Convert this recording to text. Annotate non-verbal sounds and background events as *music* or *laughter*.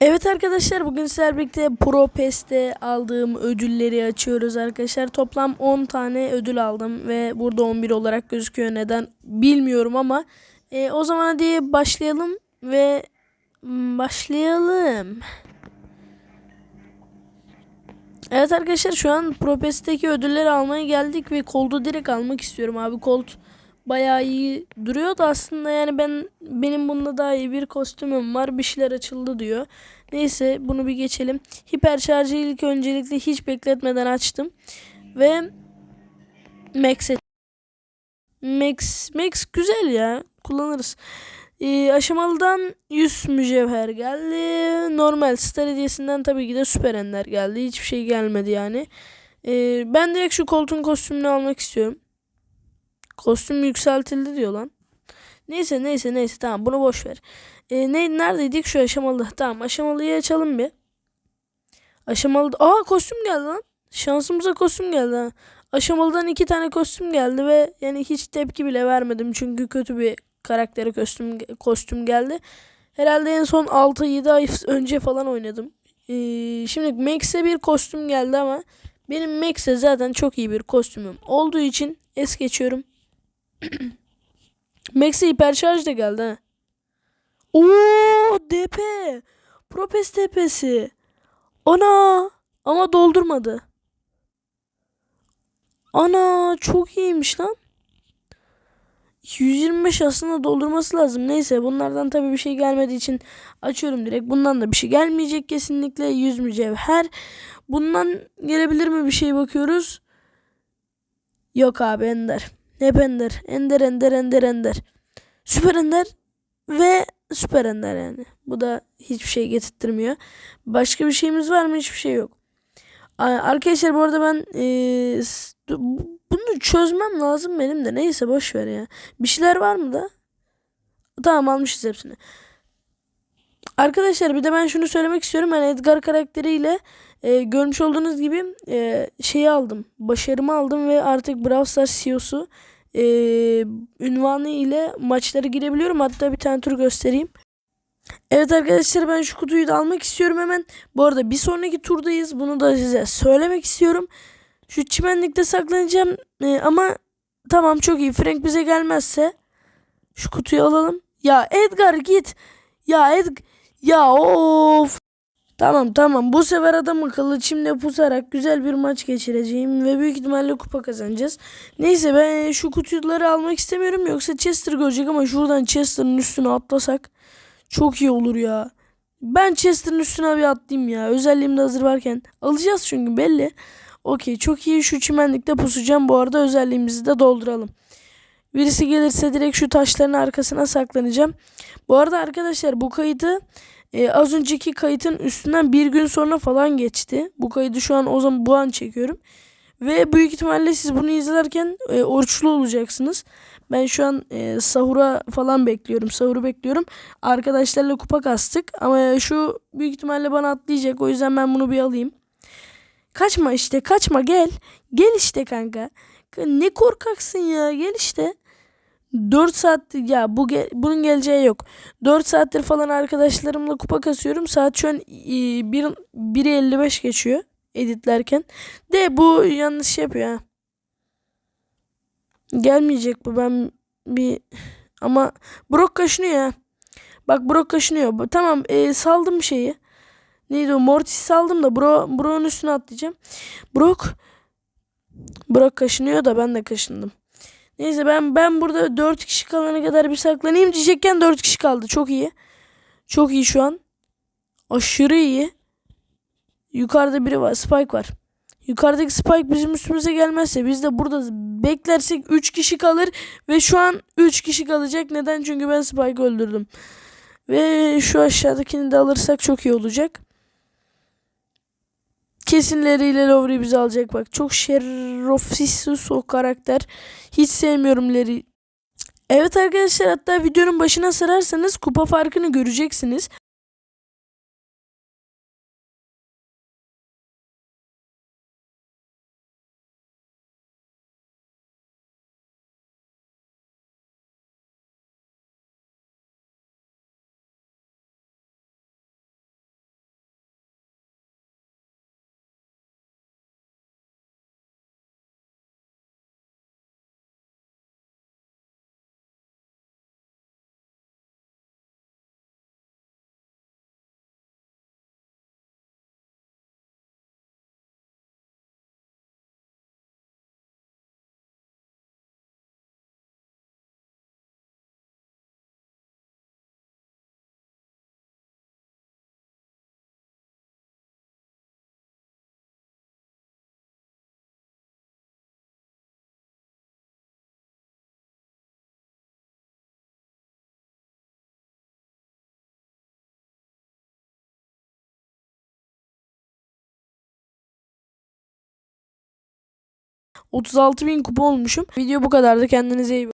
Evet arkadaşlar bugün sizlerle birlikte Pro PES'te aldığım ödülleri açıyoruz arkadaşlar. Toplam 10 tane ödül aldım ve burada 11 olarak gözüküyor. Neden bilmiyorum ama e, o zaman hadi başlayalım ve mm, başlayalım. Evet arkadaşlar şu an Pro PES'teki ödülleri almaya geldik ve koldu direkt almak istiyorum abi. Colt bayağı iyi duruyor da aslında yani ben benim bunda daha iyi bir kostümüm var. Bir şeyler açıldı diyor. Neyse bunu bir geçelim. Hiper şarjı ilk öncelikle hiç bekletmeden açtım. Ve Max'e Max Max güzel ya. Kullanırız. Ee, aşamalıdan 100 mücevher geldi. Normal star hediyesinden tabii ki de süper ender geldi. Hiçbir şey gelmedi yani. Ee, ben direkt şu koltuğun kostümünü almak istiyorum. Kostüm yükseltildi diyor lan. Neyse neyse neyse tamam bunu boş ver. Ee, ne neredeydik şu aşamalı? Tamam aşamalıyı açalım bir. Aşamalı Aa kostüm geldi lan. Şansımıza kostüm geldi ha. Aşamalıdan iki tane kostüm geldi ve yani hiç tepki bile vermedim çünkü kötü bir karaktere kostüm kostüm geldi. Herhalde en son 6-7 ay önce falan oynadım. Ee, şimdi Max'e bir kostüm geldi ama benim Max'e zaten çok iyi bir kostümüm olduğu için es geçiyorum. *clears throat* Max'e hiperşarj da geldi ha. Oo DP. Propes DP'si. Ana ama doldurmadı. Ana çok iyiymiş lan. 125 aslında doldurması lazım. Neyse bunlardan tabii bir şey gelmediği için açıyorum direkt. Bundan da bir şey gelmeyecek kesinlikle. 100 mücevher. Bundan gelebilir mi bir şey bakıyoruz. Yok abi Ender. Hep Ender. Ender Ender Ender Ender. Süper Ender ve Süper Ender yani. Bu da hiçbir şey getirtmiyor. Başka bir şeyimiz var mı? Hiçbir şey yok. Arkadaşlar bu arada ben ee, bunu çözmem lazım benim de. Neyse boş ver ya. Bir şeyler var mı da? Tamam almışız hepsini. Arkadaşlar bir de ben şunu söylemek istiyorum. Ben Edgar karakteriyle e, görmüş olduğunuz gibi e, şeyi aldım. Başarımı aldım ve artık Brawl Stars CEO'su e, ünvanı ile maçlara girebiliyorum. Hatta bir tane tur göstereyim. Evet arkadaşlar ben şu kutuyu da almak istiyorum hemen. Bu arada bir sonraki turdayız. Bunu da size söylemek istiyorum. Şu çimenlikte saklanacağım. E, ama tamam çok iyi. Frank bize gelmezse şu kutuyu alalım. Ya Edgar git. Ya Edgar. Ya of. Tamam tamam bu sefer adam akıllı pusarak güzel bir maç geçireceğim ve büyük ihtimalle kupa kazanacağız. Neyse ben şu kutuları almak istemiyorum yoksa Chester görecek ama şuradan Chester'ın üstüne atlasak çok iyi olur ya. Ben Chester'ın üstüne bir atlayayım ya özelliğim de hazır varken. Alacağız çünkü belli. Okey çok iyi şu çimenlikte pusacağım bu arada özelliğimizi de dolduralım. Birisi gelirse direkt şu taşların arkasına saklanacağım. Bu arada arkadaşlar bu kaydı e, az önceki kayıtın üstünden bir gün sonra falan geçti. Bu kaydı şu an o zaman bu an çekiyorum. Ve büyük ihtimalle siz bunu izlerken e, oruçlu olacaksınız. Ben şu an e, sahura falan bekliyorum. Sahuru bekliyorum. Arkadaşlarla kupa kastık. Ama şu büyük ihtimalle bana atlayacak. O yüzden ben bunu bir alayım. Kaçma işte kaçma gel. Gel işte kanka. Ne korkaksın ya gel işte. 4 saat ya bu bunun geleceği yok. 4 saattir falan arkadaşlarımla kupa kasıyorum. Saat şu an 1 1.55 geçiyor editlerken. De bu yanlış yapıyor ha. Gelmeyecek bu ben bir ama Brock kaşınıyor ya. Bak Brock kaşınıyor. Tamam e, saldım şeyi. Neydi o? Mortis saldım da Bro Brock'un üstüne atlayacağım. Brock Brock kaşınıyor da ben de kaşındım. Neyse ben ben burada 4 kişi kalana kadar bir saklanayım diyecekken 4 kişi kaldı. Çok iyi. Çok iyi şu an. Aşırı iyi. Yukarıda biri var. Spike var. Yukarıdaki Spike bizim üstümüze gelmezse biz de burada beklersek 3 kişi kalır ve şu an 3 kişi kalacak. Neden? Çünkü ben Spike'ı öldürdüm. Ve şu aşağıdakini de alırsak çok iyi olacak. Kesinleriyle Lowry bizi alacak bak. Çok şerefsiz o karakter. Hiç sevmiyorum Larry. Evet arkadaşlar hatta videonun başına sararsanız kupa farkını göreceksiniz. 36 bin kupa olmuşum. Video bu kadardı. Kendinize iyi bakın.